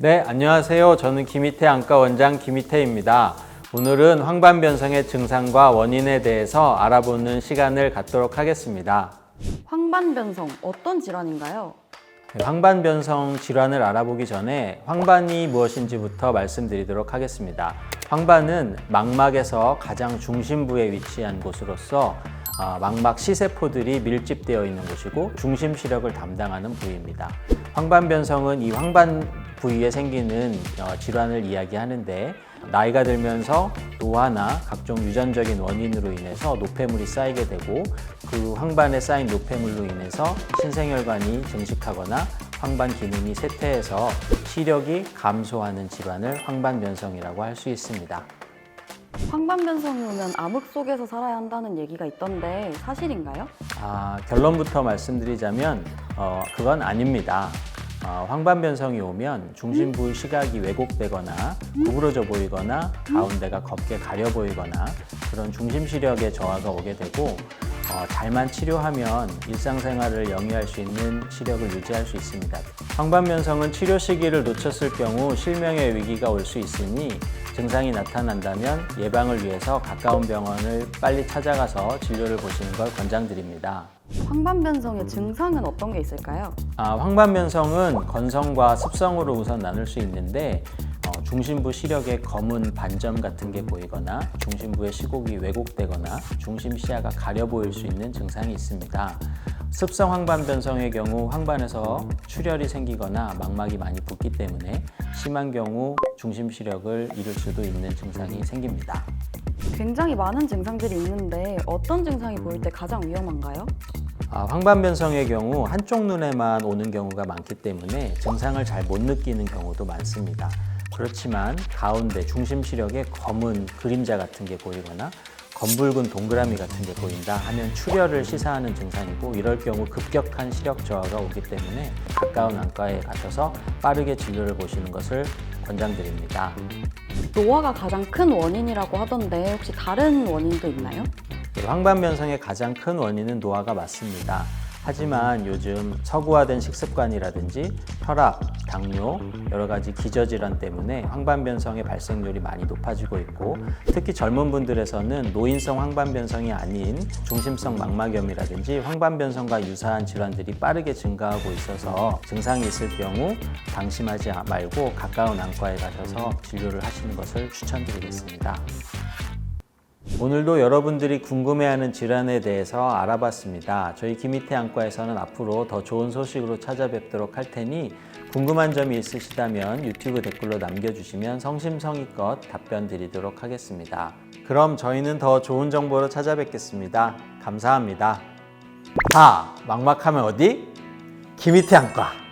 네, 안녕하세요. 저는 김희태 안과 원장 김희태입니다. 오늘은 황반변성의 증상과 원인에 대해서 알아보는 시간을 갖도록 하겠습니다. 황반변성 어떤 질환인가요? 네, 황반변성 질환을 알아보기 전에 황반이 무엇인지부터 말씀드리도록 하겠습니다. 황반은 망막에서 가장 중심부에 위치한 곳으로서 아, 망막 시세포들이 밀집되어 있는 곳이고 중심 시력을 담당하는 부위입니다. 황반변성은 이 황반 부위에 생기는 어, 질환을 이야기하는데 나이가 들면서 노화나 각종 유전적인 원인으로 인해서 노폐물이 쌓이게 되고 그 황반에 쌓인 노폐물로 인해서 신생혈관이 증식하거나 황반 기능이 쇠퇴해서 시력이 감소하는 질환을 황반변성이라고 할 수 있습니다. 황반변성이면 암흑 속에서 살아야 한다는 얘기가 있던데 사실인가요? 아, 결론부터 말씀드리자면 어, 그건 아닙니다. 어, 황반변성이 오면 중심부 시각이 왜곡되거나 구부러져 보이거나 가운데가 검게 가려 보이거나 그런 중심 시력의 저하가 오게 되고 어, 잘만 치료하면 일상생활을 영위할 수 있는 시력을 유지할 수 있습니다. 황반변성은 치료 시기를 놓쳤을 경우 실명의 위기가 올 수 있으니 증상이 나타난다면 예방을 위해서 가까운 병원을 빨리 찾아가서 진료를 보시는 걸 권장드립니다. 황반변성의 증상은 어떤 게 있을까요? 아, 황반변성은 건성과 습성으로 우선 나눌 수 있는데 어, 중심부 시력에 검은 반점 같은 게 보이거나 중심부의 시곡이 왜곡되거나 중심 시야가 가려 보일 수 있는 증상이 있습니다. 습성 황반 변성의 경우 황반에서 출혈이 생기거나 망막이 많이 붓기 때문에 심한 경우 중심 시력을 잃을 수도 있는 증상이 생깁니다. 굉장히 많은 증상들이 있는데 어떤 증상이 보일 때 가장 위험한가요? 아, 황반변성의 경우 한쪽 눈에만 오는 경우가 많기 때문에 증상을 잘 못 느끼는 경우도 많습니다. 그렇지만 가운데 중심 시력에 검은 그림자 같은 게 보이거나 검붉은 동그라미 같은 게 보인다 하면 출혈을 시사하는 증상이고 이럴 경우 급격한 시력 저하가 오기 때문에 가까운 안과에 가셔서 빠르게 진료를 보시는 것을 권장드립니다. 노화가 가장 큰 원인이라고 하던데 혹시 다른 원인도 있나요? 네, 황반변성의 가장 큰 원인은 노화가 맞습니다. 하지만 요즘 서구화된 식습관이라든지 혈압, 당뇨, 여러 가지 기저질환 때문에 황반변성의 발생률이 많이 높아지고 있고 특히 젊은 분들에서는 노인성 황반변성이 아닌 중심성 망막염이라든지 황반변성과 유사한 질환들이 빠르게 증가하고 있어서 증상이 있을 경우 방심하지 말고 가까운 안과에 가셔서 진료를 하시는 것을 추천드리겠습니다. 오늘도 여러분들이 궁금해하는 질환에 대해서 알아봤습니다. 저희 김희태 안과에서는 앞으로 더 좋은 소식으로 찾아뵙도록 할 테니 궁금한 점이 있으시다면 유튜브 댓글로 남겨주시면 성심성의껏 답변 드리도록 하겠습니다. 그럼 저희는 더 좋은 정보로 찾아뵙겠습니다. 감사합니다. 다 막막하면 어디? 김희태 안과.